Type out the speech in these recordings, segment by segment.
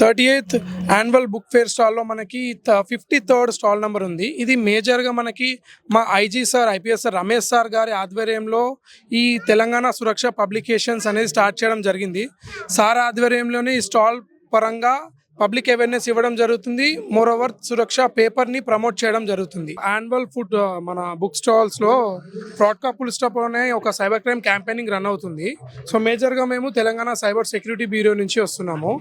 Thirty eighth annual book fair స్టాల్లో మనకి fifty third stall number ఉంది. ఇది మేజర్గా మనకి మా IG sir IPS sir Ramesh sir గారి ఆధ్వర్యంలో ఈ తెలంగాణ సురక్ష పబ్లికేషన్స్ అనేది స్టార్ట్ చేయడం జరిగింది. సార్ ఆధ్వర్యంలోనే ఈ స్టాల్ పరంగా పబ్లిక్ అవేర్నెస్ ఇవ్వడం జరుగుతుంది. మోర్ ఓవర్ సురక్ష పేపర్ని ప్రమోట్ చేయడం జరుగుతుంది. యాన్యువల్ ఫుడ్ uh, మన బుక్ స్టాల్స్లో ఫ్రాడ్కా పుల్ స్టాప్ అనే ఒక సైబర్ క్రైమ్ క్యాంపెయినింగ్ రన్ అవుతుంది. సో మేజర్గా మేము తెలంగాణ సైబర్ సెక్యూరిటీ బ్యూరో నుంచి వస్తున్నాము.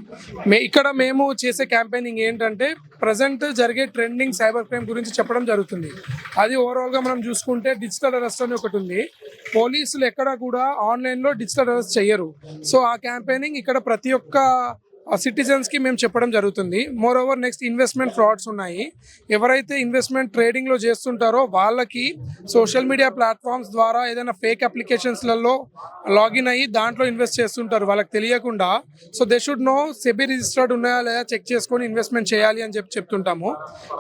ఇక్కడ మేము చేసే క్యాంపెయినింగ్ ఏంటంటే ప్రజెంట్ జరిగే ట్రెండింగ్ సైబర్ క్రైమ్ గురించి చెప్పడం జరుగుతుంది. అది ఓవరాల్గా మనం చూసుకుంటే డిజిటల్ అరెస్ట్ అని ఒకటి ఉంది. పోలీసులు ఎక్కడ కూడా ఆన్లైన్లో డిజిటల్ అరెస్ట్ చేయరు సో ఆ క్యాంపెయినింగ్ ఇక్కడ ప్రతి ఒక్క సిటిజన్స్కి మేము చెప్పడం జరుగుతుంది. Moreover next investment frauds ఉన్నాయి. ఎవరైతే ఇన్వెస్ట్మెంట్ ట్రేడింగ్లో చేస్తుంటారో వాళ్ళకి సోషల్ మీడియా ప్లాట్ఫామ్స్ ద్వారా ఏదైనా ఫేక్ అప్లికేషన్స్లలో లాగిన్ అయ్యి దాంట్లో ఇన్వెస్ట్ చేస్తుంటారు. వాళ్ళకి తెలియకుండా. So they should know SEBI registered ఉన్నాయా లేదా చెక్ చేసుకొని ఇన్వెస్ట్మెంట్ చేయాలి అని చెప్పి చెప్తుంటాము.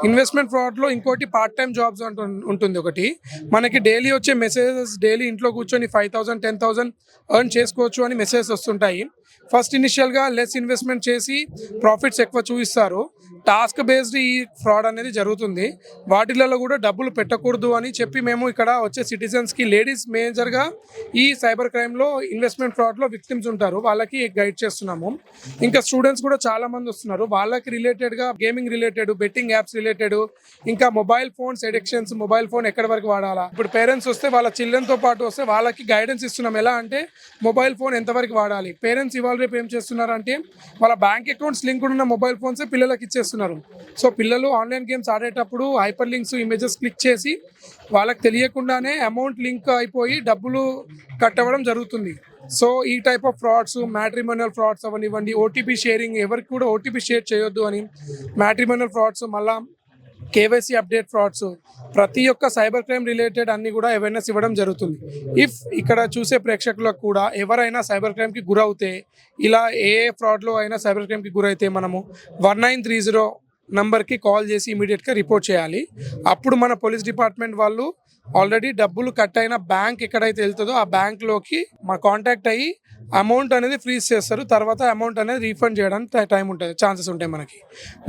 ఇన్వెస్ట్మెంట్ ఫ్రాడ్లో ఇంకోటి పార్ట్ టైం జాబ్స్ అంటు ఉంటుంది ఒకటి. మనకి డైలీ వచ్చే మెసేజెస్ డైలీ ఇంట్లో కూర్చొని five thousand ten thousand earn చేసుకోవచ్చు అని మెసేజెస్ వస్తుంటాయి. ఫస్ట్ ఇనిషియల్గా లెస్ ఇన్వెస్ట్మెంట్ చేసి ప్రాఫిట్స్ ఎక్కువ చూపిస్తారు. టాస్క్ బేస్డ్ ఈ ఫ్రాడ్ అనేది జరుగుతుంది. వాటిలలో కూడా డబ్బులు పెట్టకూడదు అని చెప్పి మేము ఇక్కడ వచ్చే సిటిజన్స్కి లేడీస్ మేజర్గా ఈ సైబర్ క్రైమ్లో ఇన్వెస్ట్మెంట్ ఫ్రాడ్లో విక్టిమ్స్ ఉంటారు. వాళ్ళకి గైడ్ చేస్తున్నాము. ఇంకా స్టూడెంట్స్ కూడా చాలా మంది వస్తున్నారు. వాళ్ళకి రిలేటెడ్గా gaming related betting apps related ఇంకా mobile phones addictions mobile phone ఎక్కడి వరకు వాడాలా? ఇప్పుడు పేరెంట్స్ వస్తే వాళ్ళ చిల్డ్రన్తో పాటు వస్తే వాళ్ళకి గైడెన్స్ ఇస్తున్నాం. ఎలా అంటే మొబైల్ ఫోన్ ఎంతవరకు వాడాలి? పేరెంట్స్ ఇవాళ రేపు ఏం చేస్తున్నారంటే వాళ్ళ బ్యాంక్ అకౌంట్స్ లింక్ ఉన్న మొబైల్ ఫోన్స్ పిల్లలకి ఇచ్చేస్తున్నారు. సో పిల్లలు ఆన్లైన్ గేమ్స్ ఆడేటప్పుడు హైపర్ లింక్స్ ఇమేజెస్ క్లిక్ చేసి వాళ్ళకి తెలియకుండానే అమౌంట్ లింక్ అయిపోయి డబ్బులు కట్టవడం జరుగుతుంది. సో ఈ type of frauds matrimonial frauds అవనివ్వండి ఓటీపీ షేరింగ్ ఎవరికి కూడా ఓటీపీ షేర్ చేయొద్దు అని మ్యాట్రిమోనియల్ ఫ్రాడ్స్ మళ్ళీ కేవైసీ అప్డేట్ ఫ్రాడ్స్ ప్రతి ఒక్క సైబర్ క్రైమ్ రిలేటెడ్ అన్ని కూడా అవేర్నెస్ ఇవ్వడం జరుగుతుంది. ఇఫ్ ఇక్కడ చూసే ప్రేక్షకులకు కూడా ఎవరైనా సైబర్ క్రైమ్కి గురవుతే ఇలా ఏ ఫ్రాడ్లో అయినా సైబర్ క్రైమ్కి గురైతే మనము వన్ నైన్ త్రీ జీరో నంబర్కి కాల్ చేసి ఇమీడియట్గా రిపోర్ట్ చేయాలి. అప్పుడు మన పోలీస్ డిపార్ట్మెంట్ వాళ్ళు ఆల్రెడీ డబ్బులు కట్ అయిన బ్యాంక్ ఎక్కడైతే వెళ్తుందో ఆ బ్యాంక్లోకి మా కాంటాక్ట్ అయ్యి అమౌంట్ అనేది ఫ్రీజ్ చేస్తారు. తర్వాత అమౌంట్ అనేది రీఫండ్ చేయడానికి టై- ఉంటుంది. ఛాన్సెస్ ఉంటాయి మనకి.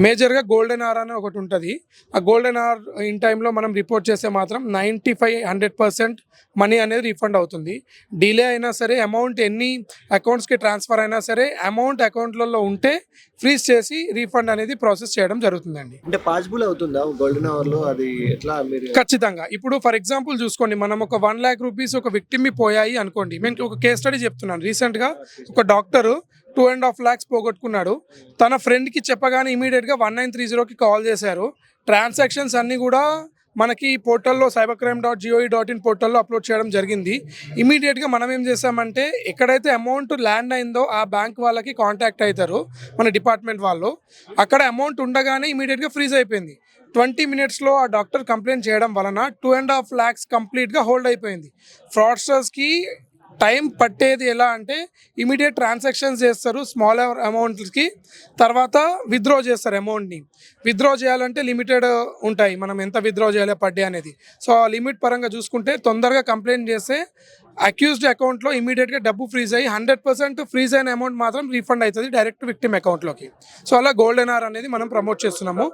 మేజర్గా గోల్డెన్ ఆర్ అని ఒకటి ఉంటుంది. ఆ గోల్డెన్ ఆర్ ఇన్ టైంలో మనం రిపోర్ట్ చేస్తే మాత్రం ninety five hundred percent money అనేది రీఫండ్ అవుతుంది. డిలే అయినా సరే అమౌంట్ ఎన్ని అకౌంట్స్కి ట్రాన్స్ఫర్ అయినా సరే అమౌంట్ అకౌంట్లలో ఉంటే ఫ్రీజ్ చేసి రీఫండ్ అనేది ప్రాసెస్ చేయడం జరుగుతుందండి. అంటే పాసిబుల్ అవుతుందా గోల్డెన్ అవర్లో అది ఎట్లా మీరు ఖచ్చితంగా. ఇప్పుడు ఫర్ ఎగ్జాంపుల్ చూసుకోండి. మనం ఒక వన్ ల్యాక్ రూపీస్ ఒక విక్టిమ్ పోయాయి అనుకోండి. నేను ఒక కేస్ స్టడీ చెప్తున్నాను. రీసెంట్గా ఒక doctor two and half lakhs పోగొట్టుకున్నాడు. తన ఫ్రెండ్కి చెప్పగానే ఇమీడియట్గా వన్ నైన్ త్రీ జీరోకి కాల్ చేశారు. ట్రాన్సాక్షన్స్ అన్నీ కూడా మనకి పోర్టల్లో cyber crime dot GOE dot in పోర్టల్లో అప్లోడ్ చేయడం జరిగింది. ఇమీడియట్గా మనం ఏం చేసామంటే ఎక్కడైతే అమౌంట్ ల్యాండ్ అయిందో ఆ బ్యాంక్ వాళ్ళకి కాంటాక్ట్ అవుతారు మన డిపార్ట్మెంట్ వాళ్ళు. అక్కడ అమౌంట్ ఉండగానే ఇమీడియట్గా ఫ్రీజ్ అయిపోయింది. ట్వంటీ మినిట్స్లో ఆ డాక్టర్ కంప్లైంట్ చేయడం వలన టూ అండ్ హాఫ్ ల్యాక్స్ కంప్లీట్గా హోల్డ్ అయిపోయింది. ఫ్రాడ్స్టర్స్కి టైం పట్టేది ఎలా అంటే ఇమీడియట్ ట్రాన్సాక్షన్స్ చేస్తారు స్మాల్ అమౌంట్స్కి తర్వాత విత్డ్రా చేస్తారు అమౌంట్ని. విత్డ్రా చేయాలంటే లిమిటెడ్ ఉంటాయి. మనం ఎంత విత్డ్రా చేయాలి పర్ డే అనేది. సో ఆ లిమిట్ పరంగా చూసుకుంటే తొందరగా కంప్లైంట్ చేస్తే అక్యూజ్డ్ అకౌంట్లో ఇమీడియట్గా డబ్బు ఫ్రీజ్ అయ్యి హండ్రెడ్ పర్సెంట్ ఫ్రీజ్ అయిన అమౌంట్ మాత్రం రీఫండ్ అవుతుంది డైరెక్ట్ విక్టిమ్ అకౌంట్లోకి సో అలా గోల్డెన్ ఆర్ అనేది మనం ప్రమోట్ చేస్తున్నాము.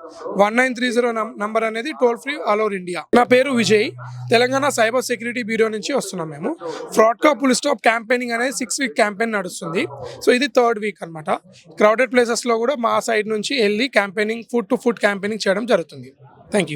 One nine three zero number అనేది toll free all over India నా పేరు Vijay. Telangana cyber security bureau నుంచి వస్తున్నాం మేము. ఫ్రాడ్కా పుల్ స్టాప్ క్యాంపెయినింగ్ అనేది సిక్స్ వీక్ క్యాంపెయిన్ నడుస్తుంది. సో ఇది థర్డ్ వీక్ అనమాట క్రౌడెడ్ ప్లేసెస్లో కూడా మా సైడ్ నుంచి వెళ్ళి campaigning food to food campaigning చేయడం జరుగుతుంది. Thank you